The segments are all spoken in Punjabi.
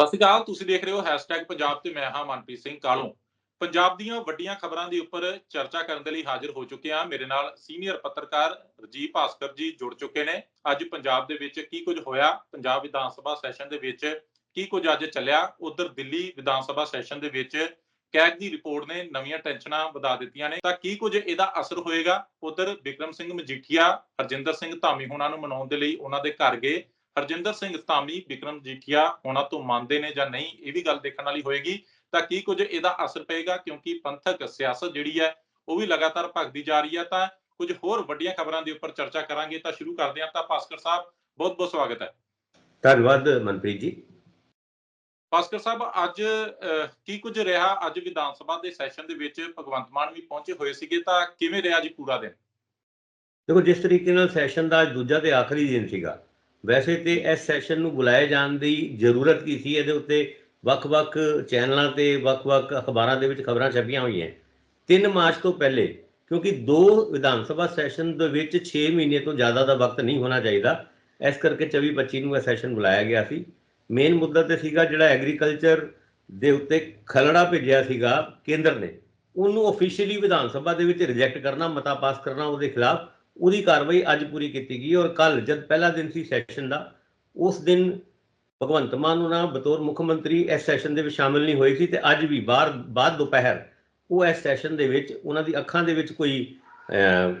ਸਤਿ ਸ਼੍ਰੀ ਅਕਾਲ, ਤੁਸੀਂ ਦੇਖ ਰਹੇ ਹੋ ਹੈਸ਼ਟੈਗ ਪੰਜਾਬ ਤੇ ਮੈਂ ਹਾਂ ਮਨਪ੍ਰੀਤ ਸਿੰਘ ਕਾਲੋਂ। ਪੰਜਾਬ ਦੀਆਂ ਵੱਡੀਆਂ ਖਬਰਾਂ ਦੇ ਉੱਪਰ ਚਰਚਾ ਕਰਨ ਦੇ ਲਈ ਹਾਜ਼ਰ ਹੋ ਚੁੱਕੇ ਹਾਂ। ਮੇਰੇ ਨਾਲ ਸੀਨੀਅਰ ਪੱਤਰਕਾਰ ਰਜੀਵ ਭਾਸਕਰ ਜੀ ਜੁੜ ਚੁੱਕੇ ਨੇ। ਅੱਜ ਪੰਜਾਬ ਦੇ ਵਿੱਚ ਕੀ ਕੁਝ ਹੋਇਆ? ਪੰਜਾਬ ਵਿਧਾਨ ਸਭਾ ਸੈਸ਼ਨ ਦੇ ਵਿੱਚ ਕੀ ਕੁਝ ਅੱਜ ਚੱਲਿਆ? ਉਧਰ ਦਿੱਲੀ ਵਿਧਾਨ ਸਭਾ ਸੈਸ਼ਨ ਦੇ ਵਿੱਚ ਕੈਗ ਦੀ ਰਿਪੋਰਟ ਨੇ ਨਵੀਆਂ ਟੈਨਸ਼ਨਾਂ ਵਧਾ ਦਿੱਤੀਆਂ ਨੇ। ਤਾਂ ਕੀ ਕੁਝ ਇਹਦਾ ਅਸਰ ਹੋਏਗਾ? ਉਧਰ ਵਿਕਰਮ ਸਿੰਘ ਮਜੀਠੀਆ, ਹਰਜਿੰਦਰ ਸਿੰਘ ਧਾਮੀ ਹੋਣਾ ਨੂੰ ਮਨਾਉਣ ਦੇ ਲਈ ਉਹਨਾਂ ਦੇ ਘਰ ਗਏ। ਹਰਜਿੰਦਰ ਸਿੰਘ ਧਾਮੀ ਵਿਕਰਮ ਜੀਠੀਆ ਉਹਨਾਂ ਤੋਂ ਮੰਨਦੇ ਨੇ ਜਾਂ ਨਹੀਂ ਇਹ ਵੀ ਗੱਲ ਦੇਖਣ ਵਾਲੀ ਹੋਏਗੀ। ਤਾਂ ਕੀ ਕੁਝ ਇਹਦਾ ਅਸਰ ਪਏਗਾ? ਕਿਉਂਕਿ ਪੰਥਕ ਸਿਆਸਤ ਜਿਹੜੀ ਹੈ ਉਹ ਵੀ ਲਗਾਤਾਰ ਭਗਦੀ ਜਾ ਰਹੀ ਹੈ। ਤਾਂ ਕੁਝ ਹੋਰ ਵੱਡੀਆਂ ਖਬਰਾਂ ਦੇ ਉੱਪਰ ਚਰਚਾ ਕਰਾਂਗੇ। ਤਾਂ ਸ਼ੁਰੂ ਕਰਦੇ ਹਾਂ। ਤਾਂ ਭਾਸਕਰ ਸਾਹਿਬ ਬਹੁਤ ਬਹੁਤ ਸਵਾਗਤ ਹੈ। ਧੰਨਵਾਦ ਮਨਪ੍ਰੀਤ ਜੀ। ਭਾਸਕਰ ਸਾਹਿਬ ਅੱਜ ਕੀ ਕੁਝ ਰਿਹਾ? ਅੱਜ ਵਿਧਾਨ ਸਭਾ ਦੇ ਸੈਸ਼ਨ ਦੇ ਵਿੱਚ ਭਗਵੰਤ ਮਾਨ ਵੀ ਪਹੁੰਚੇ ਹੋਏ ਸੀਗੇ। ਤਾਂ ਕਿਵੇਂ ਰਿਹਾ ਜੀ ਪੂਰਾ ਦਿਨ? ਦੇਖੋ ਜਿਸ ਤਰੀਕੇ ਨਾਲ ਸੈਸ਼ਨ ਦਾ ਅੱਜ ਦੂਜਾ ਤੇ ਆਖਰੀ ਦਿਨ ਸੀਗਾ ਵੈਸੇ ਤੇ ਇਸ ਸੈਸ਼ਨ ਨੂੰ ਬੁਲਾਏ ਜਾਣ ਦੀ ਜ਼ਰੂਰਤ ਕੀ ਸੀ? ਇਹਦੇ ਉੱਤੇ ਵੱਖ-ਵੱਖ ਚੈਨਲਾਂ ਤੇ ਵੱਖ-ਵੱਖ ਅਖਬਾਰਾਂ ਦੇ ਵਿੱਚ ਖਬਰਾਂ ਛਪੀਆਂ ਹੋਈਆਂ। 3 ਮਾਰਚ ਤੋਂ ਪਹਿਲੇ, ਕਿਉਂਕਿ ਦੋ ਵਿਧਾਨ ਸਭਾ ਸੈਸ਼ਨ ਦੇ ਵਿੱਚ 6 ਮਹੀਨੇ ਤੋਂ ਜ਼ਿਆਦਾ ਦਾ ਵਕਤ ਨਹੀਂ ਹੋਣਾ ਚਾਹੀਦਾ। ਇਸ ਕਰਕੇ 24-25 ਨੂੰ ਇਹ ਸੈਸ਼ਨ ਬੁਲਾਇਆ ਗਿਆ ਸੀ। ਮੇਨ ਮੁੱਦਾ ਤੇ ਸੀਗਾ ਜਿਹੜਾ ਐਗਰੀਕਲਚਰ ਦੇ ਉੱਤੇ ਖਲੜਾ ਭੇਜਿਆ ਸੀਗਾ ਕੇਂਦਰ ਨੇ। ਉਹਨੂੰ ਅਫੀਸ਼ੀਅਲੀ ਵਿਧਾਨ ਸਭਾ ਦੇ ਵਿੱਚ ਰਿਜੈਕਟ ਕਰਨਾ, ਮਤਾ ਪਾਸ ਕਰਨਾ ਉਹਦੇ ਖਿਲਾਫ ਉਹਦੀ ਕਾਰਵਾਈ ਅੱਜ ਪੂਰੀ ਕੀਤੀ ਗਈ ਔਰ ਕੱਲ ਜਦ ਪਹਿਲਾ ਦਿਨ ਸੀ ਸੈਸ਼ਨ ਦਾ ਉਸ ਦਿਨ ਭਗਵੰਤ ਮਾਨ ਉਹਨਾਂ ਬਤੌਰ ਮੁੱਖ ਮੰਤਰੀ ਇਸ ਸੈਸ਼ਨ ਦੇ ਵਿੱਚ ਸ਼ਾਮਿਲ ਨਹੀਂ ਹੋਏ ਸੀ ਤੇ ਅੱਜ ਵੀ ਬਾਹਰ ਬਾਅਦ ਦੁਪਹਿਰ ਉਹ ਇਸ ਸੈਸ਼ਨ ਦੇ ਵਿੱਚ ਉਹਨਾਂ ਦੀ ਅੱਖਾਂ ਦੇ ਵਿੱਚ ਕੋਈ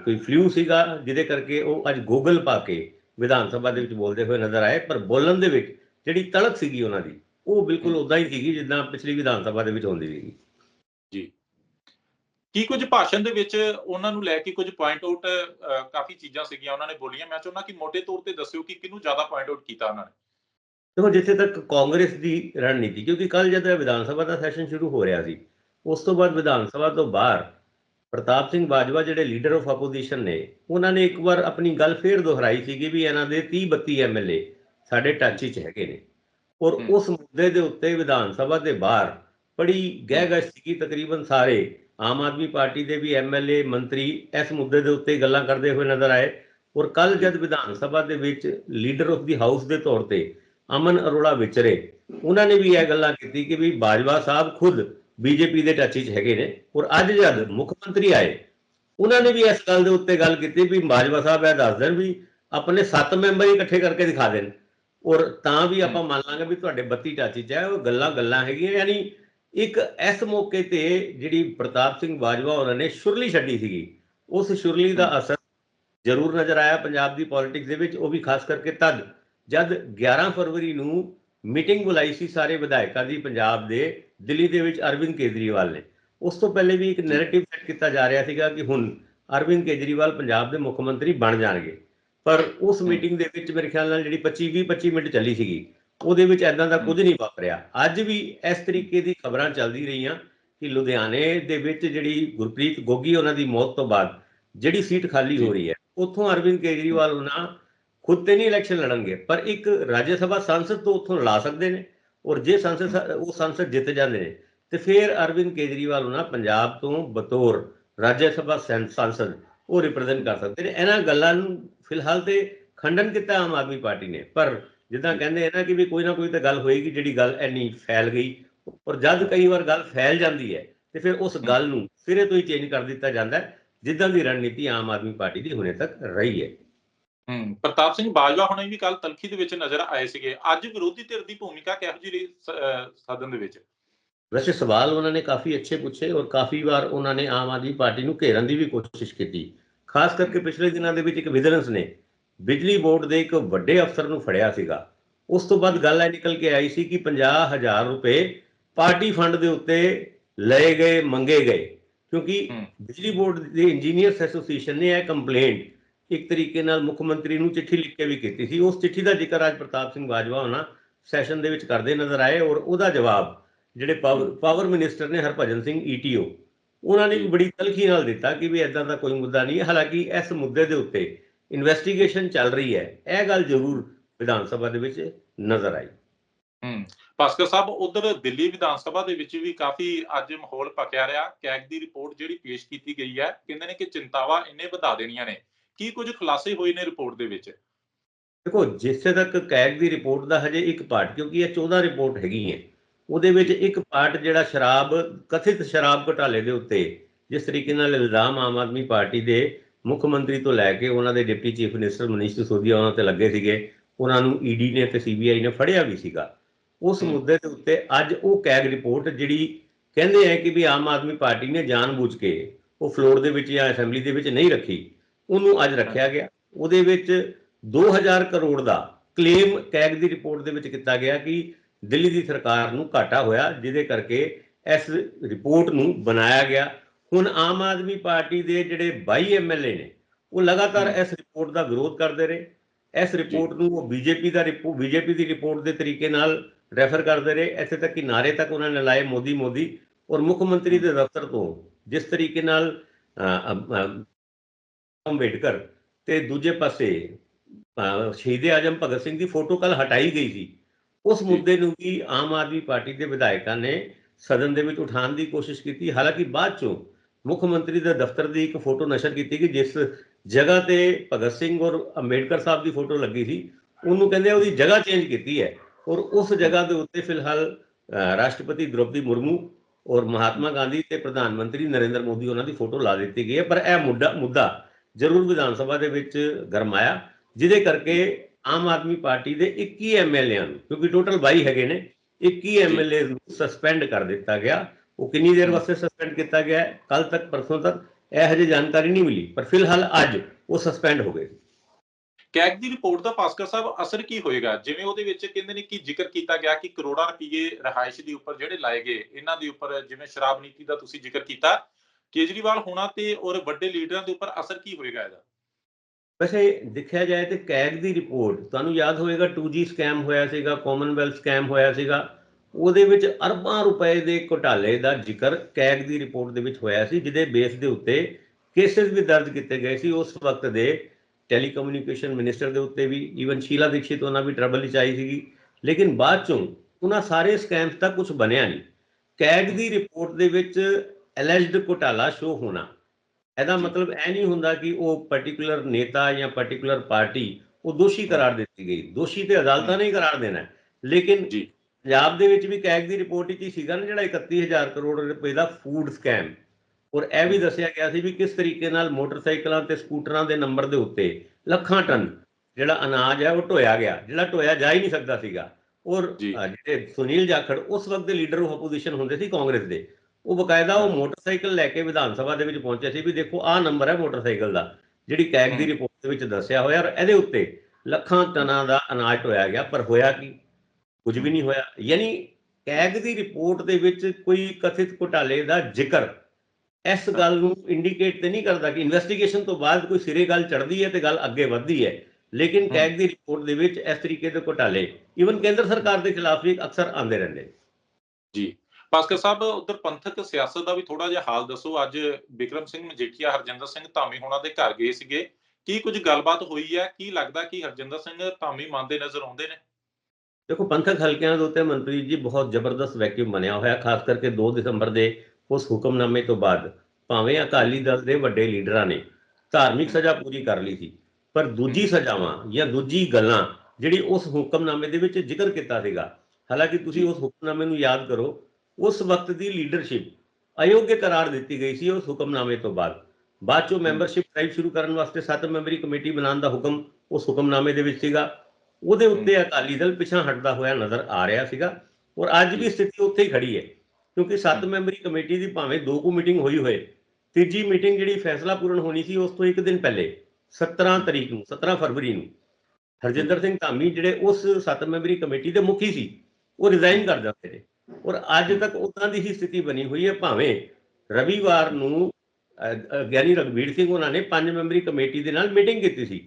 ਕੋਈ ਫਲੂ ਸੀਗਾ ਜਿਹਦੇ ਕਰਕੇ ਉਹ ਅੱਜ ਗੂਗਲ ਪਾ ਕੇ ਵਿਧਾਨ ਸਭਾ ਦੇ ਵਿੱਚ ਬੋਲਦੇ ਹੋਏ ਨਜ਼ਰ ਆਏ ਪਰ ਬੋਲਣ ਦੇ ਵਿੱਚ ਜਿਹੜੀ ਤਲਕ ਸੀਗੀ ਉਹਨਾਂ ਦੀ ਉਹ ਬਿਲਕੁਲ ਉਦਾਂ ਹੀ ਸੀਗੀ ਜਿੱਦਾਂ ਪਿਛਲੀ ਵਿਧਾਨ ਸਭਾ ਦੇ ਵਿੱਚ ਹੁੰਦੀ ਸੀਗੀ। ਕੀ ਕੁਝ ਭਾਸ਼ਣ ਦੇ ਵਿੱਚ ਉਹਨਾਂ ਨੂੰ ਲੈ ਕੇ ਕੁਝ ਪੁਆਇੰਟ ਆਊਟ ਕਾਫੀ ਚੀਜ਼ਾਂ ਸੀਗੀਆਂ ਉਹਨਾਂ ਨੇ ਬੋਲੀਆਂ। ਮੈਂ ਚਾਹੁੰਦਾ ਕਿ ਮੋٹے ਤੌਰ ਤੇ ਦੱਸਿਓ ਕਿ ਕਿਹਨੂੰ ਜ਼ਿਆਦਾ ਪੁਆਇੰਟ ਆਊਟ ਕੀਤਾ ਉਹਨਾਂ ਨੇ। ਦੇਖੋ ਜਿੱਥੇ ਤੱਕ ਕਾਂਗਰਸ ਦੀ ਰਣਨੀਤੀ ਕਿਉਂਕਿ ਕੱਲ ਜਦ ਵਿਧਾਨ ਸਭਾ ਦਾ ਸੈਸ਼ਨ ਸ਼ੁਰੂ ਹੋ ਰਿਹਾ ਸੀ ਉਸ ਤੋਂ ਬਾਅਦ ਵਿਧਾਨ ਸਭਾ ਤੋਂ ਬਾਹਰ ਪ੍ਰਤਾਪ ਸਿੰਘ ਬਾਜਵਾ ਜਿਹੜੇ ਲੀਡਰ ਆਫ ਆਪੋਜੀਸ਼ਨ ਨੇ ਉਹਨਾਂ ਨੇ ਇੱਕ ਵਾਰ ਆਪਣੀ ਗੱਲ ਫੇਰ ਦੁਹਰਾਈ ਸੀ ਕਿ ਵੀ ਇਹਨਾਂ ਦੇ 30 32 ਐਮਐਲਏ ਸਾਡੇ ਟੱਚ 'ਚ ਹੈਗੇ ਨੇ। ਔਰ। ਉਸ ਮੁੱਦੇ ਦੇ ਉੱਤੇ ਵਿਧਾਨ ਸਭਾ ਦੇ ਬਾਹਰ ਬੜੀ ਗਹਿ ਸੀਗੀ ਤਕਰੀਬਨ ਸਾਰੇ ਆਮ ਆਦਮੀ ਪਾਰਟੀ ਦੇ ਵੀ ਐਮਐਲਏ ਮੰਤਰੀ ਇਸ ਮੁੱਦੇ ਦੇ ਉੱਤੇ ਗੱਲਾਂ ਕਰਦੇ ਹੋਏ ਨਜ਼ਰ ਆਏ। ਔਰ ਕੱਲ ਜਦ ਵਿਧਾਨ ਸਭਾ ਦੇ ਵਿੱਚ ਲੀਡਰ ਆਫ ਦੀ ਹਾਊਸ ਦੇ ਤੌਰ ਤੇ ਅਮਨ ਅਰੋੜਾ ਵਿਚਰੇ ਉਹਨਾਂ ਨੇ ਵੀ ਇਹ ਗੱਲਾਂ ਕੀਤੀ ਕਿ ਵੀ ਬਾਜਵਾ ਸਾਹਿਬ ਖੁਦ ਬੀਜੇਪੀ ਦੇ ਟੱਚ 'ਚ ਹੈਗੇ ਨੇ। ਔਰ ਅੱਜ ਜਦ ਮੁੱਖ ਮੰਤਰੀ ਆਏ, ਉਹਨਾਂ ਨੇ ਵੀ ਇਸ ਗੱਲ ਦੇ ਉੱਤੇ ਗੱਲ ਕੀਤੀ ਵੀ ਬਾਜਵਾ ਸਾਹਿਬ ਇਹ ਦੱਸ ਦੇਣ ਵੀ ਆਪਣੇ 7 ਮੈਂਬਰ ਹੀ ਇਕੱਠੇ ਕਰਕੇ ਦਿਖਾ ਦੇਣ। ਔਰ ਤਾਂ ਵੀ ਆਪਾਂ ਮੰਨ ਲਾਂਗੇ ਵੀ ਤੁਹਾਡੇ 32 ਟੱਚ 'ਚ ਹੈ, ਉਹ ਗੱਲਾਂ ਗੱਲਾਂ ਹੈਗੀਆਂ, ਯਾਨੀ ਇੱਕ ਇਸ ਮੌਕੇ ਤੇ ਜਿਹੜੀ ਪ੍ਰਤਾਪ ਸਿੰਘ ਬਾਜਵਾ ਉਹਨਾਂ ਨੇ ਸ਼ੁਰਲੀ ਛੱਡੀ ਸੀਗੀ। ਉਸ ਸ਼ੁਰਲੀ ਦਾ ਅਸਰ ਜ਼ਰੂਰ ਨਜ਼ਰ ਆਇਆ ਪੰਜਾਬ ਦੀ ਪੋਲਿਟਿਕਸ ਦੇ ਵਿੱਚ ਉਹ ਵੀ ਖਾਸ ਕਰਕੇ ਤਦ ਜਦ 11 ਫਰਵਰੀ ਨੂੰ ਮੀਟਿੰਗ ਬੁਲਾਈ ਸੀ ਸਾਰੇ ਵਿਧਾਇਕਾਂ ਦੀ ਪੰਜਾਬ ਦੇ ਦਿੱਲੀ ਦੇ ਵਿੱਚ ਅਰਵਿੰਦ ਕੇਜਰੀਵਾਲ ਨੇ। ਉਸ ਤੋਂ ਪਹਿਲੇ ਵੀ ਇੱਕ ਨੈਰੇਟਿਵ ਸੈੱਟ ਕੀਤਾ ਜਾ ਰਿਹਾ ਸੀਗਾ ਕਿ ਹੁਣ ਅਰਵਿੰਦ ਕੇਜਰੀਵਾਲ ਪੰਜਾਬ ਦੇ ਮੁੱਖ ਮੰਤਰੀ ਬਣ ਜਾਣਗੇ। ਪਰ ਉਸ ਮੀਟਿੰਗ ਦੇ ਵਿੱਚ ਮੇਰੇ ਖਿਆਲ ਨਾਲ ਜਿਹੜੀ 25 20 25 ਮਿੰਟ ਚੱਲੀ ਸੀਗੀ। ਉਹਦੇ ਵਿੱਚ ਐਦਾਂ ਦਾ ਕੁਝ ਨਹੀਂ ਵਾਪਰਿਆ। ਅੱਜ ਵੀ ਇਸ ਤਰੀਕੇ ਦੀ ਖਬਰਾਂ ਚੱਲਦੀ ਰਹੀਆਂ ਕਿ ਲੁਧਿਆਣੇ ਦੇ ਵਿੱਚ ਜਿਹੜੀ ਗੁਰਪ੍ਰੀਤ ਗੋਗੀ ਉਹਨਾਂ ਦੀ ਮੌਤ ਤੋਂ ਬਾਅਦ ਜਿਹੜੀ ਸੀਟ ਖਾਲੀ ਹੋ ਰਹੀ ਹੈ ਉੱਥੋਂ ਅਰਵਿੰਦ ਕੇਜਰੀਵਾਲ ਉਹਨਾਂ ਖੁਦ ਤੇ ਨਹੀਂ ਇਲੈਕਸ਼ਨ ਲੜਨਗੇ ਪਰ ਇੱਕ ਰਾਜ ਸਭਾ ਸੰਸਦ ਤੋਂ ਉੱਥੋਂ ਲੜਾ ਸਕਦੇ ਨੇ ਔਰ ਜੇ ਸੰਸਦ ਉਹ ਸੰਸਦ ਜਿੱਤ ਜਾਂਦੇ ਨੇ ਤੇ ਫਿਰ ਅਰਵਿੰਦ ਕੇਜਰੀਵਾਲ ਉਹਨਾਂ ਪੰਜਾਬ ਤੋਂ ਬਤੌਰ ਰਾਜ ਸਭਾ ਸੰਸਦ ਉਹ ਰਿਪਰੈਜ਼ੈਂਟ ਕਰ ਸਕਦੇ ਨੇ। ਇਹਨਾਂ ਗੱਲਾਂ ਨੂੰ ਫਿਲਹਾਲ ਤੇ ਖੰਡਨ ਕੀਤਾ ਆਮ ਆਦਮੀ ਪਾਰਟੀ ਨੇ ਪਰ ਜਿੱਦਾਂ ਕਹਿੰਦੇ ਆ ਨਾ ਕਿ ਵੀ ਕੋਈ ਨਾ ਕੋਈ ਤਾਂ ਗੱਲ ਹੋਏਗੀ ਜਿਹੜੀ ਗੱਲ ਇੰਨੀ ਫੈਲ ਗਈ। ਔਰ ਜਦ ਕਈ ਵਾਰ ਗੱਲ ਫੈਲ ਜਾਂਦੀ ਹੈ ਤੇ ਫਿਰ ਉਸ ਗੱਲ ਨੂੰ ਸਿਰੇ ਤੋਂ ਹੀ ਚੇਂਜ ਕਰ ਦਿੱਤਾ ਜਾਂਦਾ ਜਿੱਦਾਂ ਦੀ ਰਣਨੀਤੀ ਆਮ ਆਦਮੀ ਪਾਰਟੀ ਦੀ ਹੁਣੇ ਤੱਕ ਰਹੀ ਹੈ। ਹੂੰ ਪ੍ਰਤਾਪ ਸਿੰਘ ਬਾਜਵਾ ਹੁਣੇ ਵੀ ਕੱਲ ਤਲਖੀ ਦੇ ਵਿੱਚ ਨਜ਼ਰ ਆਏ ਸੀਗੇ। ਅੱਜ ਵਿਰੋਧੀ ਧਿਰ ਦੀ ਭੂਮਿਕਾ ਕਿਹੋ ਜਿਹੀ ਰਹੀ ਸਦਨ ਦੇ ਵਿੱਚ? ਵੈਸੇ ਸਵਾਲ ਉਹਨਾਂ ਨੇ ਕਾਫੀ ਅੱਛੇ ਪੁੱਛੇ ਔਰ ਕਾਫੀ ਵਾਰ ਉਹਨਾਂ ਨੇ ਆਮ ਆਦਮੀ ਪਾਰਟੀ ਨੂੰ ਘੇਰਨ ਦੀ ਵੀ ਕੋਸ਼ਿਸ਼ ਕੀਤੀ। ਖਾਸ ਕਰਕੇ ਪਿਛਲੇ ਦਿਨਾਂ ਦੇ ਵਿੱਚ ਇੱਕ ਵਿਜੀਲੈਂਸ ਨੇ ਬਿਜਲੀ ਬੋਰਡ ਦੇ ਇੱਕ ਵੱਡੇ ਅਫਸਰ ਨੂੰ ਫੜਿਆ ਸੀਗਾ। ਉਸ ਤੋਂ ਬਾਅਦ ਗੱਲ ਇਹ ਨਿਕਲ ਕੇ ਆਈ ਸੀ ਕਿ 50000 ਰੁਪਏ ਪਾਰਟੀ ਫੰਡ ਦੇ ਉੱਤੇ ਲਏ ਗਏ ਮੰਗੇ ਗਏ। ਕਿਉਂਕਿ। ਬਿਜਲੀ ਬੋਰਡ ਦੇ ਇੰਜੀਨੀਅਰਸ ਐਸੋਸੀਏਸ਼ਨ ਨੇ ਇਹ ਕੰਪਲੇਂਟ ਇੱਕ ਤਰੀਕੇ ਨਾਲ ਮੁੱਖ ਮੰਤਰੀ ਨੂੰ ਚਿੱਠੀ ਲਿਖ ਕੇ ਵੀ ਕੀਤੀ ਸੀ। ਉਸ ਚਿੱਠੀ ਦਾ ਜ਼ਿਕਰ ਅੱਜ ਪ੍ਰਤਾਪ ਸਿੰਘ ਬਾਜਵਾ ਹੋਣਾ ਸੈਸ਼ਨ ਦੇ ਵਿੱਚ ਕਰਦੇ ਨਜ਼ਰ ਆਏ ਔਰ ਉਹਦਾ ਜਵਾਬ ਜਿਹੜੇ ਪਾਵਰ ਪਾਵਰ ਮਿਨਿਸਟਰ ਨੇ ਹਰਭਜਨ ਸਿੰਘ ਈਟੀਓ ਉਹਨਾਂ ਨੇ ਵੀ ਬੜੀ ਤਲਖੀ ਨਾਲ ਦਿੱਤਾ ਕਿ ਵੀ ਐਦਾਂ ਦਾ ਕੋਈ ਮੁੱਦਾ ਨਹੀਂ ਹੈ। ਹਾਲਾਂਕਿ ਇਸ ਮੁੱਦੇ ਦੇ ਉੱਤੇ ਇਨਵੈਸਟੀਗੇਸ਼ਨ ਚੱਲ ਰਹੀ ਹੈ। ਇਹ ਗੱਲ ਜ਼ਰੂਰ ਵਿਧਾਨ ਸਭਾ ਦੇ ਵਿੱਚ ਨਜ਼ਰ ਆਈ। ਹੂੰ ਭਾਸਕਰ ਸਾਹਿਬ ਉਧਰ ਦਿੱਲੀ ਵਿਧਾਨ ਸਭਾ ਦੇ ਵਿੱਚ ਵੀ ਕਾਫੀ ਅੱਜ ਮਾਹੌਲ ਪਕਿਆ ਰਿਹਾ। ਕੈਗ ਦੀ ਰਿਪੋਰਟ ਜਿਹੜੀ ਪੇਸ਼ ਕੀਤੀ ਗਈ ਹੈ ਕਹਿੰਦੇ ਨੇ ਕਿ ਚਿੰਤਾਵਾਂ ਇੰਨੇ ਵਧਾ ਦੇਣੀਆਂ ਨੇ। ਕੀ ਕੁਝ ਖੁਲਾਸੇ ਹੋਏ ਨੇ ਰਿਪੋਰਟ ਦੇ ਵਿੱਚ? ਦੇਖੋ ਜਿੱਥੇ ਤੱਕ ਕੈਗ ਦੀ ਰਿਪੋਰਟ ਦਾ ਹਜੇ ਇੱਕ ਪਾਰਟ ਕਿਉਂਕਿ ਇਹ 14 ਰਿਪੋਰਟ ਹੈਗੀ ਹੈ ਉਹਦੇ ਵਿੱਚ ਇੱਕ ਪਾਰਟ ਜਿਹੜਾ ਸ਼ਰਾਬ ਕਥਿਤ ਸ਼ਰਾਬ ਘੁਟਾਲੇ ਦੇ ਉੱਤੇ ਜਿਸ ਤਰੀਕੇ ਨਾਲ ਇਲਜ਼ਾਮ ਆਮ ਆਦਮੀ ਪਾਰਟੀ ਦੇ ਮੁੱਖ ਮੰਤਰੀ ਤੋਂ ਲੈ ਕੇ ਉਹਨਾਂ ਦੇ deputy chief minister Manish Sisodia ਉਹਨਾਂ ਤੇ ਲੱਗੇ ਸੀਗੇ ਉਹਨਾਂ ਨੂੰ ਈਡੀ ਨੇ ਤੇ ਸੀਬੀਆਈ ਨੇ ਫੜਿਆ ਵੀ ਸੀਗਾ। ਉਸ। ਮੁੱਦੇ ਦੇ ਉੱਤੇ ਅੱਜ ਉਹ ਕੈਗ ਰਿਪੋਰਟ ਜਿਹੜੀ ਕਹਿੰਦੇ ਹੈ ਕਿ ਵੀ ਆਮ ਆਦਮੀ ਪਾਰਟੀ ਨੇ ਜਾਣਬੁੱਝ ਕੇ ਉਹ ਫਲੋਰ ਦੇ ਵਿੱਚ ਜਾਂ ਅਸੈਂਬਲੀ ਦੇ ਵਿੱਚ ਨਹੀਂ ਰੱਖੀ ਉਹਨੂੰ ਅੱਜ ਰੱਖਿਆ ਗਿਆ। ਉਹਦੇ ਵਿੱਚ 2000 ਕਰੋੜ ਦਾ ਕਲੇਮ ਕੈਗ ਦੀ ਰਿਪੋਰਟ ਦੇ ਵਿੱਚ ਕੀਤਾ ਗਿਆ ਕਿ ਦਿੱਲੀ ਦੀ ਸਰਕਾਰ ਨੂੰ ਘਾਟਾ ਹੋਇਆ ਜਿਹਦੇ ਕਰਕੇ ਇਸ ਰਿਪੋਰਟ ਨੂੰ ਬਣਾਇਆ ਗਿਆ। ਹੁਣ ਆਮ ਆਦਮੀ ਪਾਰਟੀ ਦੇ ਜਿਹੜੇ 22 ਐਮਐਲਏ ਨੇ ਉਹ ਲਗਾਤਾਰ। ਇਸ ਰਿਪੋਰਟ ਦਾ ਵਿਰੋਧ ਕਰਦੇ ਰਹੇ। ਇਸ ਰਿਪੋਰਟ ਨੂੰ ਉਹ ਬੀਜੇਪੀ ਦਾ ਰਿਪੋਰਟ ਬੀਜੇਪੀ ਦੀ ਰਿਪੋਰਟ ਦੇ ਤਰੀਕੇ ਨਾਲ ਰੈਫਰ ਕਰਦੇ ਰਹੇ। ਇੱਥੇ ਤੱਕ ਕਿ ਨਾਰੇ ਤੱਕ ਉਹਨਾਂ ਨੇ ਲਾਏ ਮੋਦੀ ਮੋਦੀ ਔਰ ਮੁੱਖ ਮੰਤਰੀ ਦੇ ਦਫ਼ਤਰ ਤੋਂ ਜਿਸ ਤਰੀਕੇ ਨਾਲ ਅੰਬੇਡਕਰ ਤੇ ਦੂਜੇ ਪਾਸੇ ਸ਼ਹੀਦ ਆਜਮ ਭਗਤ ਸਿੰਘ ਦੀ ਫੋਟੋ ਕੱਲ ਹਟਾਈ ਗਈ ਸੀ। ਉਸ ਮੁੱਦੇ ਨੂੰ ਵੀ ਆਮ ਆਦਮੀ ਪਾਰਟੀ ਦੇ ਵਿਧਾਇਕਾਂ ਨੇ ਸਦਨ ਦੇ ਵਿੱਚ ਉਠਾਉਣ ਦੀ ਕੋਸ਼ਿਸ਼ ਕੀਤੀ। ਹਾਲਾਂਕਿ ਬਾਅਦ ਚੋਂ ਮੁੱਖ ਮੰਤਰੀ ਦੇ ਦਫ਼ਤਰ ਦੀ ਇੱਕ ਫੋਟੋ ਨਸ਼ਰ ਕੀਤੀ ਕਿ ਜਿਸ ਜਗ੍ਹਾ ਤੇ ਭਗਤ ਸਿੰਘ ਔਰ ਅੰਬੇਡਕਰ ਸਾਹਿਬ ਦੀ ਫੋਟੋ ਲੱਗੀ ਸੀ ਉਹਨੂੰ ਕਹਿੰਦੇ ਉਹਦੀ ਜਗ੍ਹਾ ਚੇਂਜ ਕੀਤੀ ਹੈ ਔਰ ਉਸ ਜਗ੍ਹਾ ਦੇ ਉੱਤੇ ਫਿਲਹਾਲ ਰਾਸ਼ਟਰਪਤੀ ਦ੍ਰੋਪਦੀ ਮੁਰਮੂ ਔਰ ਮਹਾਤਮਾ ਗਾਂਧੀ ਤੇ ਪ੍ਰਧਾਨ ਮੰਤਰੀ ਨਰਿੰਦਰ ਮੋਦੀ ਉਹਨਾਂ ਦੀ ਫੋਟੋ ਲਾ ਦਿੱਤੀ ਗਈ ਹੈ ਪਰ ਇਹ ਮੁੱਦਾ ਮੁੱਦਾ ਜ਼ਰੂਰ ਵਿਧਾਨ ਸਭਾ ਦੇ ਵਿੱਚ ਗਰਮਾਇਆ ਜਿਹਦੇ ਕਰਕੇ ਆਮ ਆਦਮੀ ਪਾਰਟੀ ਦੇ 21 ਐਮਐਲਏਆਂ ਨੂੰ ਕਿਉਂਕਿ ਟੋਟਲ 22 ਹੈਗੇ ਨੇ 21 ਐਮਐਲਏ ਨੂੰ ਸਸਪੈਂਡ ਕਰ ਦਿੱਤਾ ਗਿਆ। ਉਹ ਕਿੰਨੀ ਦੇਰ ਵਾਸਤੇ ਸਸਪੈਂਡ ਕੀਤਾ ਗਿਆ ਕੱਲ ਤੱਕ ਪਰਸੋਂ ਤੱਕ? ਇਹ ਹਜੇ ਜਾਣਕਾਰੀ ਨਹੀਂ ਮਿਲੀ। ਪਰ ਫਿਲਹਾਲ ਅੱਜ ਉਹ ਸਸਪੈਂਡ ਹੋ ਗਏ। ਕੈਗ ਦੀ ਰਿਪੋਰਟ ਦਾ ਭਾਸਕਰ ਸਾਹਿਬ ਅਸਰ ਕੀ ਹੋਏਗਾ? ਜਿਵੇਂ ਉਹਦੇ ਵਿੱਚ ਕਹਿੰਦੇ ਨੇ ਕਿ ਜ਼ਿਕਰ ਕੀਤਾ ਗਿਆ ਕਿ ਕਰੋੜਾਂ ਰੁਪਏ ਰਹਾਇਸ਼ ਦੇ ਉੱਪਰ ਜਿਹੜੇ ਲਾਏ ਗਏ ਇਹਨਾਂ ਦੇ ਉੱਪਰ ਜਿਵੇਂ ਸ਼ਰਾਬ ਨੀਤੀ ਦਾ ਤੁਸੀਂ ਜ਼ਿਕਰ ਕੀਤਾ ਕੇਜਰੀਵਾਲ ਹੋਣਾ ਤੇ ਔਰ ਵੱਡੇ ਲੀਡਰਾਂ ਦੇ ਉੱਪਰ ਅਸਰ ਕੀ ਹੋਏਗਾ ਇਹਦਾ? ਵੈਸੇ ਦੇਖਿਆ ਜਾਏ ਤੇ ਕੈਗ ਦੀ ਰਿਪੋਰਟ ਤੁਹਾਨੂੰ ਯਾਦ ਹੋਏਗਾ 2G ਸਕੈਮ ਹੋਇਆ ਸੀਗਾ ਕਾਮਨਵੈਲਥ ਸਕੈਮ ਹੋਇਆ ਸੀਗਾ ਉਹਦੇ ਵਿੱਚ ਅਰਬਾਂ ਰੁਪਏ ਦੇ ਘੁਟਾਲੇ ਦਾ ਜ਼ਿਕਰ ਕੈਗ ਦੀ ਰਿਪੋਰਟ ਦੇ ਵਿੱਚ ਹੋਇਆ ਸੀ ਜਿਹਦੇ ਬੇਸ ਦੇ ਉੱਤੇ ਕੇਸਸ ਵੀ ਦਰਜ ਕੀਤੇ ਗਏ ਸੀ ਉਸ ਵਕਤ ਦੇ ਟੈਲੀਕਮਿਊਨੀਕੇਸ਼ਨ ਮਿਨਿਸਟਰ ਦੇ ਉੱਤੇ ਵੀ ਈਵਨ ਸ਼ੀਲਾ ਦੀਕਸ਼ਿਤ ਉਹਨਾਂ ਵੀ ਟਰਬਲ ਵਿੱਚ ਆਈ ਸੀਗੀ ਲੇਕਿਨ ਬਾਅਦ ਚੋਂ ਉਹਨਾਂ ਸਾਰੇ ਸਕੈਮਸ ਤੱਕ ਕੁਝ ਬਣਿਆ ਨਹੀਂ ਕੈਗ ਦੀ ਰਿਪੋਰਟ ਦੇ ਵਿੱਚ ਅਲੈਜਡ ਘੁਟਾਲਾ ਸ਼ੋ ਹੋਣਾ ਇਹਦਾ। ਮਤਲਬ ਇਹ ਨਹੀਂ ਹੁੰਦਾ ਕਿ ਉਹ ਪਾਰਟਿਕੂਲਰ ਨੇਤਾ ਜਾਂ ਪਾਰਟਿਕੂਲਰ ਪਾਰਟੀ ਉਹ ਦੋਸ਼ੀ ਕਰਾਰ ਦਿੱਤੀ ਗਈ ਦੋਸ਼ੀ ਤੇ ਅਦਾਲਤਾਂ ਨੇ ਹੀ ਕਰਾਰ ਦੇਣਾ। ਲੇਕਿਨ ਜੀ। ਪੰਜਾਬ ਦੇ ਵਿੱਚ ਵੀ ਕੈਗ ਦੀ ਰਿਪੋਰਟ ਵਿੱਚ ਹੀ ਸੀਗਾ ਨਾ ਜਿਹੜਾ 31000 ਕਰੋੜ ਰੁਪਏ ਦਾ ਫੂਡ ਸਕੈਮ। ਔਰ ਇਹ ਵੀ ਦੱਸਿਆ ਗਿਆ ਸੀ ਵੀ ਕਿਸ ਤਰੀਕੇ ਨਾਲ ਮੋਟਰਸਾਈਕਲਾਂ ਤੇ ਸਕੂਟਰਾਂ ਦੇ ਨੰਬਰ ਦੇ ਉੱਤੇ ਲੱਖਾਂ ਟਨ ਜਿਹੜਾ ਅਨਾਜ ਹੈ ਉਹ ਢੋਇਆ ਗਿਆ ਜਿਹੜਾ ਢੋਇਆ ਜਾ ਹੀ ਨਹੀਂ ਸਕਦਾ ਸੀਗਾ। ਔਰ ਜਿਹੜੇ ਸੁਨੀਲ ਜਾਖੜ ਉਸ ਵਕਤ ਦੇ ਲੀਡਰ ਆਫ ਆਪੋਜੀਸ਼ਨ ਹੁੰਦੇ ਸੀ ਕਾਂਗਰਸ ਦੇ ਉਹ ਬਕਾਇਦਾ ਉਹ ਮੋਟਰਸਾਈਕਲ ਲੈ ਕੇ ਵਿਧਾਨ ਸਭਾ ਦੇ ਵਿੱਚ ਪਹੁੰਚੇ ਸੀ ਵੀ ਦੇਖੋ ਆਹ ਨੰਬਰ ਹੈ ਮੋਟਰਸਾਈਕਲ ਦਾ ਜਿਹੜੀ ਕੈਗ ਦੀ। ਰਿਪੋਰਟ ਦੇ ਵਿੱਚ ਦੱਸਿਆ ਹੋਇਆ ਔਰ ਇਹਦੇ ਉੱਤੇ ਲੱਖਾਂ ਟਨਾਂ ਦਾ ਅਨਾਜ ਢੋਇਆ ਗਿਆ ਪਰ ਹੋਇਆ ਕੀ? ਕੁਝ ਵੀ ਨਹੀਂ ਹੋਇਆ। ਯਾਨੀ ਕੈਗ ਦੀ ਰਿਪੋਰਟ ਦੇ ਵਿੱਚ ਕੋਈ ਕਥਿਤ ਘੁਟਾਲੇ ਦਾ ਜ਼ਿਕਰ ਇਸ ਗੱਲ ਨੂੰ ਇੰਡੀਕੇਟ ਤੇ ਨਹੀਂ ਕਰਦਾ ਕਿ ਇਨਵੈਸਟੀਗੇਸ਼ਨ ਤੋਂ ਬਾਅਦ ਕੋਈ ਸਿਰੇ ਗੱਲ ਚੜਦੀ ਹੈ ਤੇ ਗੱਲ ਅੱਗੇ ਵੱਧਦੀ ਹੈ। ਲੇਕਿਨ। ਕੈਗ ਦੀ ਰਿਪੋਰਟ ਦੇ ਵਿੱਚ ਇਸ ਤਰੀਕੇ ਦੇ ਘੁਟਾਲੇ ਈਵਨ ਕੇਂਦਰ ਸਰਕਾਰ ਦੇ ਖਿਲਾਫ ਵੀ ਅਕਸਰ ਆਉਂਦੇ ਰਹਿੰਦੇ। ਜੀ। ਭਾਸਕਰ ਸਾਹਿਬ ਉਧਰ ਪੰਥਕ ਸਿਆਸਤ ਦਾ ਵੀ ਥੋੜਾ ਜਿਹਾ ਹਾਲ ਦੱਸੋ। ਅੱਜ ਬਿਕਰਮ ਸਿੰਘ ਮਜੀਠੀਆ ਹਰਜਿੰਦਰ ਸਿੰਘ ਧਾਮੀ ਹੋਣਾ ਦੇ ਘਰ ਗਏ ਸੀਗੇ। ਕੀ ਕੁਝ ਗੱਲਬਾਤ ਹੋਈ ਹੈ? ਕੀ ਲੱਗਦਾ ਕਿ ਹਰਜਿੰਦਰ ਸਿੰਘ ਧਾਮੀ ਮੰਨਦੇ ਨਜ਼ਰ ਆਉਂਦੇ ਨੇ? ਦੇਖੋ, ਪੰਥਕ ਹਲਕਿਆਂ ਦੇ ਉੱਤੇ ਮਨਪ੍ਰੀਤ ਜੀ ਬਹੁਤ ਜ਼ਬਰਦਸਤ ਵੈਕਿਊਮ ਬਣਿਆ ਹੋਇਆ, ਖਾਸ ਕਰਕੇ 2 ਦਸੰਬਰ ਦੇ ਉਸ ਹੁਕਮਨਾਮੇ ਤੋਂ ਬਾਅਦ। ਭਾਵੇਂ ਅਕਾਲੀ ਦਲ ਦੇ ਵੱਡੇ ਲੀਡਰਾਂ ਨੇ ਧਾਰਮਿਕ ਸਜ਼ਾ ਪੂਰੀ ਕਰ ਲਈ ਸੀ, ਪਰ ਦੂਜੀ ਸਜ਼ਾਵਾਂ ਜਾਂ ਦੂਜੀ ਗੱਲਾਂ ਜਿਹੜੀ ਉਸ ਹੁਕਮਨਾਮੇ ਦੇ ਵਿੱਚ ਜ਼ਿਕਰ ਕੀਤਾ ਸੀਗਾ, ਹਾਲਾਂਕਿ ਤੁਸੀਂ ਉਸ ਹੁਕਮਨਾਮੇ ਨੂੰ ਯਾਦ ਕਰੋ, ਉਸ ਵਕਤ ਦੀ ਲੀਡਰਸ਼ਿਪ ਅਯੋਗ ਕਰਾਰ ਦਿੱਤੀ ਗਈ ਸੀ ਉਸ ਹੁਕਮਨਾਮੇ ਤੋਂ ਬਾਅਦ। ਬਾਅਦ ਚੋਂ ਮੈਂਬਰਸ਼ਿਪ ਡਰਾਈਵ ਸ਼ੁਰੂ ਕਰਨ ਵਾਸਤੇ ਸੱਤ ਮੈਂਬਰੀ ਕਮੇਟੀ ਬਣਾਉਣ ਦਾ ਹੁਕਮ ਉਸ ਹੁਕਮਨਾਮੇ ਦੇ ਵਿੱਚ ਸੀਗਾ। ਉਹਦੇ ਉੱਤੇ ਅਕਾਲੀ ਦਲ ਪਿਛਾਂ ਹਟਦਾ ਹੋਇਆ ਨਜ਼ਰ ਆ ਰਿਹਾ ਸੀਗਾ ਔਰ ਅੱਜ ਵੀ ਸਥਿਤੀ ਉੱਥੇ ਹੀ ਖੜੀ ਹੈ ਕਿਉਂਕਿ 7 ਮੈਂਬਰੀ ਕਮੇਟੀ ਦੀ ਭਾਵੇਂ ਦੋ ਕੁ ਮੀਟਿੰਗ ਹੋਈ ਹੋਏ ਤੀਜੀ ਮੀਟਿੰਗ ਜਿਹੜੀ ਫੈਸਲਾ ਪੂਰਨ ਹੋਣੀ ਸੀ ਉਸ ਤੋਂ ਇੱਕ ਦਿਨ ਪਹਿਲੇ 17 ਤਰੀਕ ਨੂੰ 17 ਫਰਵਰੀ ਨੂੰ। ਹਰਜਿੰਦਰ ਸਿੰਘ ਧਾਮੀ ਜਿਹੜੇ ਉਸ 7 ਮੈਂਬਰੀ ਕਮੇਟੀ ਦੇ ਮੁਖੀ ਸੀ ਉਹ ਰਿਜ਼ਾਈਨ ਕਰ ਜਾਂਦੇ ਨੇ। ਔਰ ਅੱਜ ਤੱਕ ਉਦਾਂ ਦੀ ਹੀ ਸਥਿਤੀ ਬਣੀ ਹੋਈ ਹੈ ਭਾਵੇਂ ਰਵੀਵਾਰ ਨੂੰ ਗਿਆਨੀ ਰਗਵੀਰ ਸਿੰਘ ਉਹਨਾਂ ਨੇ ਪੰਜ ਮੈਂਬਰੀ ਕਮੇਟੀ ਦੇ ਨਾਲ ਮੀਟਿੰਗ ਕੀਤੀ ਸੀ।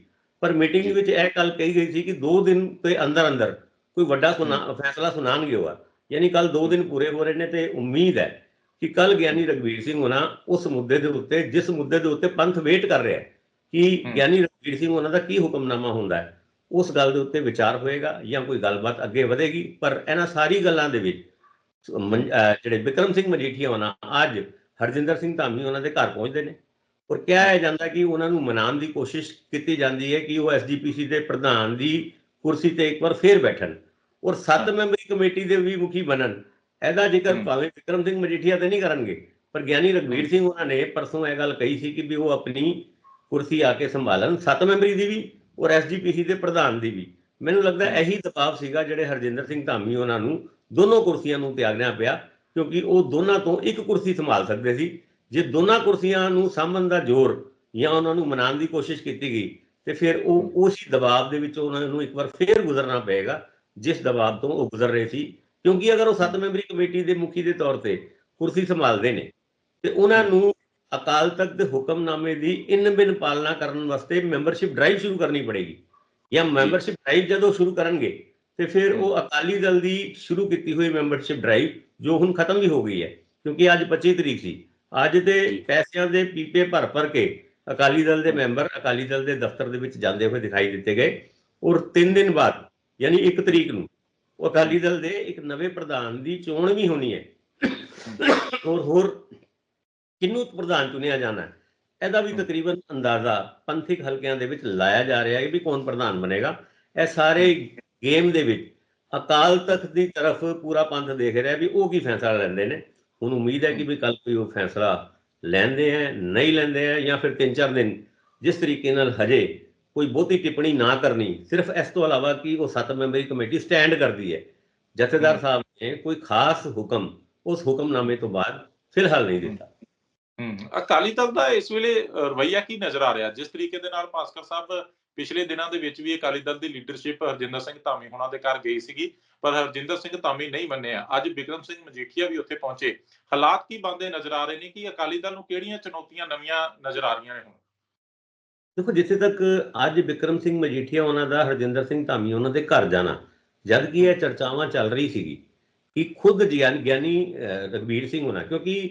ਪਰ ਮੀਟਿੰਗ ਵਿੱਚ ਇਹ ਗੱਲ ਕਹੀ ਗਈ ਸੀ ਕਿ 2 ਦਿਨ ਦੇ ਅੰਦਰ ਅੰਦਰ ਕੋਈ ਵੱਡਾ ਫੈਸਲਾ ਸੁਣਾਣਗੇ ਉਹ ਯਾਨੀ ਕੱਲ 2 ਦਿਨ ਪੂਰੇ ਹੋ ਰਹੇ ਨੇ ਤੇ ਉਮੀਦ ਹੈ ਕਿ ਕੱਲ ਗਿਆਨੀ ਰਗਵੀਰ ਸਿੰਘ ਉਹਨਾਂ ਉਸ ਮੁੱਦੇ ਦੇ ਉੱਤੇ ਜਿਸ ਮੁੱਦੇ ਦੇ ਉੱਤੇ ਪੰਥ ਵੇਟ ਕਰ ਰਿਹਾ ਹੈ ਕਿ। ਗਿਆਨੀ ਰਗਵੀਰ ਸਿੰਘ ਉਹਨਾਂ ਦਾ ਕੀ ਹੁਕਮਨਾਮਾ ਹੁੰਦਾ ਹੈ ਉਸ ਗੱਲ ਦੇ ਉੱਤੇ ਵਿਚਾਰ ਹੋਏਗਾ ਜਾਂ ਕੋਈ ਗੱਲਬਾਤ ਅੱਗੇ ਵਧੇਗੀ। ਪਰ ਇਹਨਾਂ ਸਾਰੀ ਗੱਲਾਂ ਦੇ ਵਿੱਚ ਜਿਹੜੇ ਵਿਕਰਮ ਸਿੰਘ ਮਜੀਠੀਆ ਉਹਨਾਂ ਅੱਜ ਹਰਜਿੰਦਰ ਸਿੰਘ ਧਾਮੀ ਉਹਨਾਂ ਦੇ ਘਰ ਪਹੁੰਚਦੇ ਨੇ। ਔਰ ਕਿਹਾ ਜਾਂਦਾ ਕਿ ਉਹਨਾਂ ਨੂੰ ਮਨਾਉਣ ਦੀ ਕੋਸ਼ਿਸ਼ ਕੀਤੀ ਜਾਂਦੀ ਹੈ ਕਿ ਉਹ ਐਸਜੀਪੀਸੀ ਦੇ ਪ੍ਰਧਾਨ ਦੀ ਕੁਰਸੀ ਤੇ ਇੱਕ ਵਾਰ ਫੇਰ ਬੈਠਣ ਔਰ ਸੱਤ ਹਾਂ। ਮੈਂਬਰੀ ਕਮੇਟੀ ਦੇ ਵੀ ਮੁਖੀ ਬਣਨ ਇਹਦਾ ਜ਼ਿਕਰ। ਭਾਵੇਂ ਵਿਕਰਮ ਸਿੰਘ ਮਜੀਠੀਆ ਤੇ ਨਹੀਂ ਕਰਨਗੇ ਪਰ ਗਿਆਨੀ ਰਗਵੀਰ ਸਿੰਘ ਉਹਨਾਂ ਨੇ ਪਰਸੋਂ ਇਹ ਗੱਲ ਕਹੀ ਸੀ ਕਿ ਵੀ ਉਹ ਆਪਣੀ ਕੁਰਸੀ ਆ ਕੇ ਸੰਭਾਲਣ ਸੱਤ ਮੈਂਬਰੀ ਦੀ ਵੀ ਔਰ ਐਸਜੀਪੀਸੀ ਦੇ ਪ੍ਰਧਾਨ ਦੀ ਵੀ ਮੈਨੂੰ ਲੱਗਦਾ। ਇਹੀ ਦਬਾਅ ਸੀਗਾ ਜਿਹੜੇ ਹਰਜਿੰਦਰ ਸਿੰਘ ਧਾਮੀ ਉਹਨਾਂ ਨੂੰ ਦੋਨੋਂ ਕੁਰਸੀਆਂ ਨੂੰ ਤਿਆਗਣਾ ਪਿਆ ਕਿਉਂਕਿ ਉਹ ਦੋਨਾਂ ਤੋਂ ਇੱਕ ਕੁਰਸੀ ਸੰਭਾਲ ਸਕਦੇ ਸੀ ਜੇ ਦੋਨਾਂ ਕੁਰਸੀਆਂ ਨੂੰ ਸਾਂਭਣ ਦਾ ਜ਼ੋਰ ਜਾਂ ਉਹਨਾਂ ਨੂੰ ਮਨਾਉਣ ਦੀ ਕੋਸ਼ਿਸ਼ ਕੀਤੀ ਗਈ ਤੇ ਫਿਰ ਉਹ ਉਸੇ ਦਬਾਅ ਦੇ ਵਿੱਚ ਉਹਨਾਂ ਨੂੰ ਇੱਕ ਵਾਰ ਫੇਰ ਗੁਜ਼ਰਨਾ ਪਏਗਾ ਜਿਸ ਦਬਾਅ ਤੋਂ ਉਹ ਗੁਜ਼ਰ ਰਹੇ ਸੀ। ਕਿਉਂਕਿ ਅਗਰ ਉਹ ਸੱਤ ਮੈਂਬਰੀ ਕਮੇਟੀ ਦੇ ਮੁਖੀ ਦੇ ਤੌਰ ਤੇ ਕੁਰਸੀ ਸੰਭਾਲਦੇ ਨੇ ਤੇ ਉਹਨਾਂ ਨੂੰ ਅਕਾਲ ਤਖਤ ਦੇ ਹੁਕਮਨਾਮੇ ਦੀ ਇਨ ਬਿਨ ਪਾਲਣਾ ਕਰਨ ਵਾਸਤੇ ਮੈਂਬਰਸ਼ਿਪ ਡਰਾਈਵ ਸ਼ੁਰੂ ਕਰਨੀ ਪੜੇਗੀ। ਜਾਂ ਮੈਂਬਰਸ਼ਿਪ ਡਰਾਈਵ ਜਦੋਂ ਸ਼ੁਰੂ ਕਰਨਗੇ ਤੇ ਫਿਰ ਉਹ ਅਕਾਲੀ ਦਲ ਦੀ ਸ਼ੁਰੂ ਕੀਤੀ ਹੋਈ ਮੈਂਬਰਸ਼ਿਪ ਡਰਾਈਵ ਜੋ ਹੁਣ ਖਤਮ ਵੀ ਹੋ ਗਈ ਹੈ ਕਿਉਂਕਿ ਅੱਜ 25 ਤਰੀਕ ਸੀ ਅੱਜ ਦੇ। ਪੈਸਿਆਂ ਦੇ ਪੀਪੇ ਭਰ ਭਰ ਕੇ ਅਕਾਲੀ ਦਲ ਦੇ ਮੈਂਬਰ ਅਕਾਲੀ ਦਲ ਦੇ ਦਫ਼ਤਰ ਦੇ ਵਿੱਚ ਜਾਂਦੇ ਹੋਏ ਦਿਖਾਈ ਦਿੱਤੇ ਗਏ। ਔਰ 3 ਦਿਨ ਬਾਅਦ ਯਾਨੀ 1 ਤਰੀਕ ਨੂੰ ਉਹ ਅਕਾਲੀ ਦਲ ਦੇ ਇੱਕ ਨਵੇਂ ਪ੍ਰਧਾਨ ਦੀ ਚੋਣ ਵੀ ਹੋਣੀ ਹੈ। ਔਰ ਹੋਰ ਕਿਹਨੂੰ ਪ੍ਰਧਾਨ ਚੁਣਿਆ ਜਾਣਾ ਹੈ ਇਹਦਾ ਵੀ ਤਕਰੀਬਨ ਅੰਦਾਜ਼ਾ ਪੰਥਿਕ ਹਲਕਿਆਂ ਦੇ ਵਿੱਚ ਲਾਇਆ ਜਾ ਰਿਹਾ ਹੈ ਵੀ ਕੌਣ ਪ੍ਰਧਾਨ ਬਣੇਗਾ। ਇਹ ਸਾਰੇ ਗੇਮ ਦੇ ਵਿੱਚ ਅਕਾਲ ਤਖਤ ਦੀ ਤਰਫ ਪੂਰਾ ਪੰਥ ਦੇਖ ਰਿਹਾ ਵੀ ਉਹ ਕੀ ਫੈਸਲਾ ਲੈਂਦੇ ਨੇ। ਹੁਣ ਉਮੀਦ ਹੈ ਕਿ ਵੀ ਕੱਲ ਕੋਈ ਉਹ ਫੈਸਲਾ ਲੈਂਦੇ ਹੈ ਨਹੀਂ ਲੈਂਦੇ ਹੈ ਜਾਂ ਫਿਰ 3-4 ਦਿਨ ਜਿਸ ਤਰੀਕੇ ਨਾਲ ਹਜੇ ਕੋਈ ਬਹੁਤੀ ਟਿੱਪਣੀ ਨਾ ਕਰਨੀ ਸਿਰਫ ਇਸ ਤੋਂ ਇਲਾਵਾ ਕਿ ਉਹ ਸੱਤ ਮੈਂਬਰੀ ਕਮੇਟੀ ਸਟੈਂਡ ਕਰਦੀ ਹੈ। ਜਥੇਦਾਰ। ਸਾਹਿਬ ਨੇ ਕੋਈ ਖਾਸ ਹੁਕਮ ਉਸ ਹੁਕਮਨਾਮੇ ਤੋਂ ਬਾਅਦ ਫਿਲਹਾਲ ਨਹੀਂ ਦਿੱਤਾ। ਅਕਾਲੀ ਦਲ ਦਾ ਇਸ ਵੇਲੇ ਰਵੱਈਆ ਕੀ ਨਜ਼ਰ ਆ ਰਿਹਾ? ਜਿਸ ਤਰੀਕੇ ਦੇ ਨਾਲ ਭਾਸਕਰ ਸਾਹਿਬ ਪਿਛਲੇ ਦਿਨਾਂ ਦੇ ਵਿੱਚ ਵੀ ਅਕਾਲੀ ਦਲ ਦੀ ਲੀਡਰਸ਼ਿਪ ਹਰਜਿੰਦਰ ਸਿੰਘ ਧਾਮੀ ਹੋਣਾ ਦੇ ਘਰ ਗਈ ਸੀਗੀ। ਪਰ ਹਰਜਿੰਦਰ ਸਿੰਘ ਧਾਮੀ ਨਹੀਂ ਮੰਨਿਆ। ਅੱਜ ਵਿਕਰਮ ਸਿੰਘ ਮਜੀਠੀਆ ਵੀ ਉੱਥੇ ਪਹੁੰਚੇ। ਹਾਲਾਤ ਕੀ ਬੰਦੇ ਨਜ਼ਰ ਆ ਰਹੇ ਨੇ? ਕਿ ਅਕਾਲੀ ਦਲ ਨੂੰ ਕਿਹੜੀਆਂ ਚੁਣੌਤੀਆਂ ਨਵੀਆਂ ਨਜ਼ਰ ਆ ਰਹੀਆਂ ਨੇ ਹੁਣ? ਦੇਖੋ ਜਿੱਥੇ ਤੱਕ ਅੱਜ ਵਿਕਰਮ ਸਿੰਘ ਮਜੀਠੀਆ ਉਹਨਾਂ ਦਾ ਹਰਜਿੰਦਰ ਸਿੰਘ ਧਾਮੀ ਉਹਨਾਂ ਦੇ ਘਰ ਜਾਣਾ ਜਦ ਕਿ ਇਹ ਚਰਚਾਵਾਂ ਚੱਲ ਰਹੀ ਸੀਗੀ ਕਿ ਖੁਦ ਗਿਆਨ ਗਿਆਨੀ ਅਹ, ਰਘਬੀਰ ਸਿੰਘ ਹੋਣਾ ਕਿਉਂਕਿ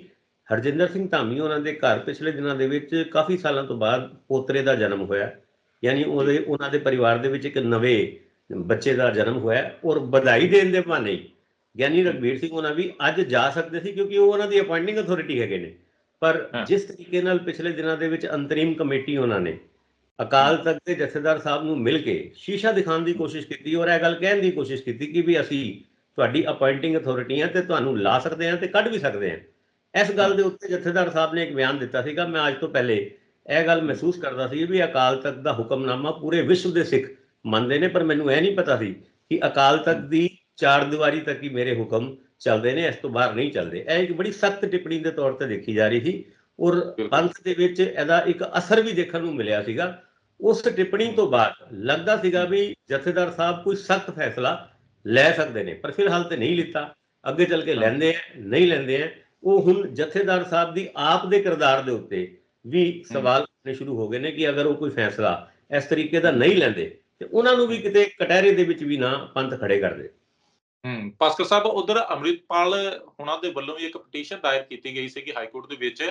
ਹਰਜਿੰਦਰ ਸਿੰਘ ਧਾਮੀ ਉਹਨਾਂ ਦੇ ਘਰ ਪਿਛਲੇ ਦਿਨਾਂ ਦੇ ਵਿੱਚ ਕਾਫੀ ਸਾਲਾਂ ਤੋਂ ਬਾਅਦ ਪੋਤਰੇ ਦਾ ਜਨਮ ਹੋਇਆ। ਯਾਨੀ ਉਹਦੇ ਉਹਨਾਂ ਦੇ ਪਰਿਵਾਰ ਦੇ ਵਿੱਚ ਇੱਕ ਨਵੇਂ ਬੱਚੇ ਦਾ ਜਨਮ ਹੋਇਆ ਔਰ ਵਧਾਈ ਦੇਣ ਦੇ ਬਹਾਨੇ ਹੀ। ਗਿਆਨੀ ਰਘਬੀਰ ਸਿੰਘ ਉਹਨਾਂ ਵੀ ਅੱਜ ਜਾ ਸਕਦੇ ਸੀ ਕਿਉਂਕਿ ਉਹ ਉਹਨਾਂ ਦੀ ਅਪਾਇੰਟਿੰਗ ਅਥਾਰਟੀ ਹੈਗੇ ਨੇ। ਪਰ ਹਾਂ। ਜਿਸ ਤਰੀਕੇ ਨਾਲ ਪਿਛਲੇ ਦਿਨਾਂ ਦੇ ਵਿੱਚ ਅੰਤਰੀਮ ਕਮੇਟੀ ਉਹਨਾਂ ਨੇ ਅਕਾਲ ਤਖਤ ਦੇ ਜਥੇਦਾਰ ਸਾਹਿਬ ਨੂੰ ਮਿਲ ਕੇ ਸ਼ੀਸ਼ਾ ਦਿਖਾਉਣ ਦੀ ਕੋਸ਼ਿਸ਼ ਕੀਤੀ ਔਰ ਇਹ ਗੱਲ ਕਹਿਣ ਦੀ ਕੋਸ਼ਿਸ਼ ਕੀਤੀ ਕਿ ਵੀ ਅਸੀਂ ਤੁਹਾਡੀ ਅਪਾਇੰਟਿੰਗ ਅਥਾਰਟੀਆਂ ਤੇ ਤੁਹਾਨੂੰ ਲਾ ਸਕਦੇ ਹਾਂ ਤੇ ਕੱਢ ਵੀ ਸਕਦੇ ਹਾਂ। ਇਸ ਗੱਲ ਦੇ ਉੱਤੇ ਜਥੇਦਾਰ ਸਾਹਿਬ ਨੇ ਇੱਕ ਬਿਆਨ ਦਿੱਤਾ ਸੀਗਾ। ਮੈਂ ਅੱਜ ਤੋਂ ਪਹਿਲੇ ਇਹ ਗੱਲ ਮਹਿਸੂਸ ਕਰਦਾ ਸੀ ਵੀ ਅਕਾਲ ਤਖਤ ਦਾ ਹੁਕਮਨਾਮਾ ਪੂਰੇ ਵਿਸ਼ਵ ਦੇ ਸਿੱਖ ਮੰਨਦੇ ਨੇ ਪਰ ਮੈਨੂੰ ਇਹ ਨਹੀਂ ਪਤਾ ਸੀ ਕਿ ਅਕਾਲ ਤਖਤ ਦੀ ਚਾਰ ਦੀਵਾਰੀ ਤੱਕ ਹੀ ਮੇਰੇ ਹੁਕਮ ਚੱਲਦੇ ਨੇ ਇਸ ਤੋਂ ਬਾਹਰ ਨਹੀਂ ਚੱਲਦੇ। ਇਹ ਇੱਕ ਬੜੀ ਸਖਤ ਟਿੱਪਣੀ ਦੇ ਤੌਰ ਤੇ ਦੇਖੀ ਜਾ ਰਹੀ ਸੀ ਔਰ ਪੰਥ ਦੇ ਵਿੱਚ ਇਹਦਾ ਇੱਕ ਅਸਰ ਵੀ ਦੇਖਣ ਨੂੰ ਮਿਲਿਆ ਸੀਗਾ। ਉਸ ਟਿੱਪਣੀ ਤੋਂ ਬਾਅਦ ਲੱਗਦਾ ਸੀਗਾ ਵੀ ਜਥੇਦਾਰ ਸਾਹਿਬ ਕੋਈ ਸਖਤ ਫੈਸਲਾ ਲੈ ਸਕਦੇ ਨੇ ਪਰ ਫਿਲਹਾਲ ਤੇ ਨਹੀਂ ਲਿੱਤਾ। ਅੱਗੇ ਚੱਲ ਕੇ ਲੈਂਦੇ ਆ ਨਹੀਂ ਲੈਂਦੇ ਆ। ਉਹ ਹੁਣ ਜਥੇਦਾਰ ਸਾਹਿਬ ਦੀ ਆਪ ਦੇ ਕਿਰਦਾਰ ਦੇ ਉੱਤੇ ਵੀ ਸਵਾਲ ਉੱਠਣੇ ਸ਼ੁਰੂ ਹੋ ਗਏ ਨੇ ਕਿ ਅਗਰ ਉਹ ਕੋਈ ਫੈਸਲਾ ਇਸ ਤਰੀਕੇ ਦਾ ਨਹੀਂ ਲੈਂਦੇ ਤੇ ਉਹਨਾਂ ਨੂੰ ਵੀ ਕਿਤੇ ਕਟਹਿਰੇ ਦੇ ਵਿੱਚ ਵੀ ਨਾ ਪੰਥ ਖੜੇ ਕਰਦੇ ਹਮ ਭਾਸਕਰ ਸਾਹਿਬ ਉਧਰ ਅੰਮ੍ਰਿਤਪਾਲ ਹੁਣਾਂ ਦੇ ਵੱਲੋਂ ਵੀ ਇੱਕ ਪਟੀਸ਼ਨ ਦਾਇਰ ਕੀਤੀ ਗਈ ਸੀਗੀ ਹਾਈ ਕੋਰਟ ਦੇ ਵਿੱਚ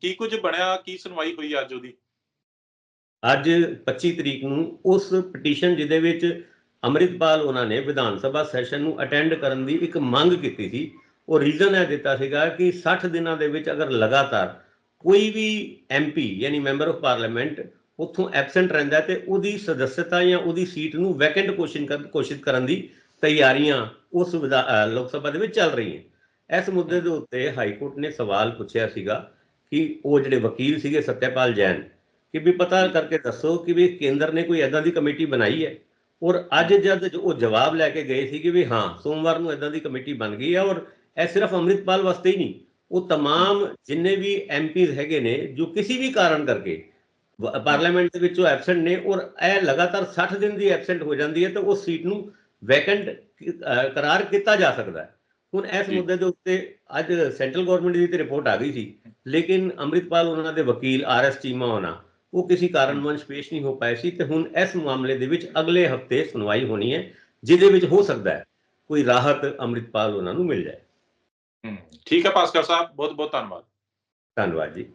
ਕੀ ਕੁਝ ਬਣਿਆ ਕੀ ਸੁਣਵਾਈ ਹੋਈ ਅੱਜ ਉਹਦੀ? ਅੱਜ 25 ਤਰੀਕ ਨੂੰ ਉਸ ਪਟੀਸ਼ਨ ਜਿਹਦੇ ਵਿੱਚ ਅੰਮ੍ਰਿਤਪਾਲ ਉਹਨਾਂ ਨੇ ਵਿਧਾਨ ਸਭਾ ਸੈਸ਼ਨ ਨੂੰ ਅਟੈਂਡ ਕਰਨ ਦੀ ਇੱਕ ਮੰਗ ਕੀਤੀ ਸੀ। ਉਹ ਰੀਜ਼ਨ ਇਹ ਦਿੱਤਾ ਸੀਗਾ ਕਿ 60 ਦਿਨਾਂ ਦੇ ਵਿੱਚ ਅਗਰ ਲਗਾਤਾਰ ਕੋਈ ਵੀ ਐਮਪੀ ਯਾਨੀ ਮੈਂਬਰ ਆਫ ਪਾਰਲੀਮੈਂਟ ਉੱਥੋਂ ਐਬਸੈਂਟ ਰਹਿੰਦਾ ਹੈ ਤੇ ਉਹਦੀ ਸਦੱਸਤਾ ਜਾਂ ਉਹਦੀ ਸੀਟ ਨੂੰ ਵੈਕੈਂਟ ਕੋਸ਼ਿਸ਼ ਕਰਨ ਦੀ ਤਿਆਰੀਆਂ ਉਸ ਵਿਧਾ- ਅਹ ਲੋਕ ਸਭਾ ਦੇ ਵਿੱਚ ਚੱਲ ਰਹੀਆਂ ਇਸ ਮੁੱਦੇ ਦੇ ਉੱਤੇ ਹਾਈ ਕੋਰਟ ਨੇ ਸਵਾਲ ਪੁੱਛਿਆ ਸੀਗਾ ਕਿ ਉਹ ਜਿਹੜੇ ਵਕੀਲ ਸੀਗੇ ਸਤਿਆਪਾਲ ਜੈਨ ਕਿ ਵੀ ਪਤਾ ਕਰਕੇ ਦੱਸੋ ਕਿ ਵੀ ਕੇਂਦਰ ਨੇ ਕੋਈ ਐਦਾਂ ਦੀ ਕਮੇਟੀ ਬਣਾਈ ਹੈ ਔਰ ਅੱਜ ਜਦ ਉਹ ਜਵਾਬ ਲੈ ਕੇ ਗਏ ਸੀ ਕਿ ਵੀ ਹਾਂ ਸੋਮਵਾਰ ਨੂੰ ਐਦਾਂ ਦੀ ਕਮੇਟੀ ਬਣ ਗਈ ਹੈ ਔਰ ਇਹ ਸਿਰਫ ਅੰਮ੍ਰਿਤਪਾਲ ਵਾਸਤੇ ਹੀ ਨਹੀਂ ਉਹ तमाम ਜਿੰਨੇ ਵੀ ਐਮਪੀਜ਼ ਹੈਗੇ ਨੇ ਜੋ ਕਿਸੇ ਵੀ ਕਾਰਨ ਕਰਕੇ ਵ- ਪਾਰਲੀਮੈਂਟ ਦੇ ਵਿੱਚੋਂ ਐਬਸੈਂਟ ਨੇ ਔਰ ਇਹ ਲਗਾਤਾਰ 60 ਦਿਨ ਦੀ ਐਬਸੈਂਟ ਹੋ ਜਾਂਦੀ ਹੈ ਤਾਂ ਉਹ ਸੀਟ ਨੂੰ ਵੈਕੈਂਟ ਕਰਾਰ ਕੀਤਾ ਜਾ ਸਕਦਾ ਹੈ। ਹੁਣ ਇਸ। ਮੁੱਦੇ ਦੇ ਉੱਤੇ ਅੱਜ ਸੈਂਟਰਲ ਗਵਰਨਮੈਂਟ ਦੀ ਤੇ ਰਿਪੋਰਟ ਆ ਗਈ ਸੀ ਲੇਕਿਨ ਅੰਮ੍ਰਿਤਪਾਲ ਉਹਨਾਂ ਦੇ ਵਕੀਲ ਆਰ ਐਸ ਚੀਮਾ ਹੋਣਾ ਉਹ ਕਿਸੇ ਕਾਰਨਵੰਸ਼ ਪੇਸ਼ ਨਹੀਂ ਹੋ ਪਾਏ ਸੀ ਤੇ ਹੁਣ ਇਸ ਮਾਮਲੇ ਦੇ ਵਿੱਚ ਅਗਲੇ ਹਫ਼ਤੇ ਸੁਣਵਾਈ ਹੋਣੀ ਹੈ ਜਿਹਦੇ ਵਿੱਚ ਹੋ ਸਕਦਾ ਹੈ ਕੋਈ ਰਾਹਤ ਅੰਮ੍ਰਿਤਪਾਲ ਉਹਨਾਂ ਨੂੰ ਮਿਲ ਜਾਏ। ਠੀਕ ਹੈ ਭਾਸਕਰ ਸਾਹਿਬ ਬਹੁਤ ਬਹੁਤ ਧੰਨਵਾਦ। ਧੰਨਵਾਦ ਜੀ।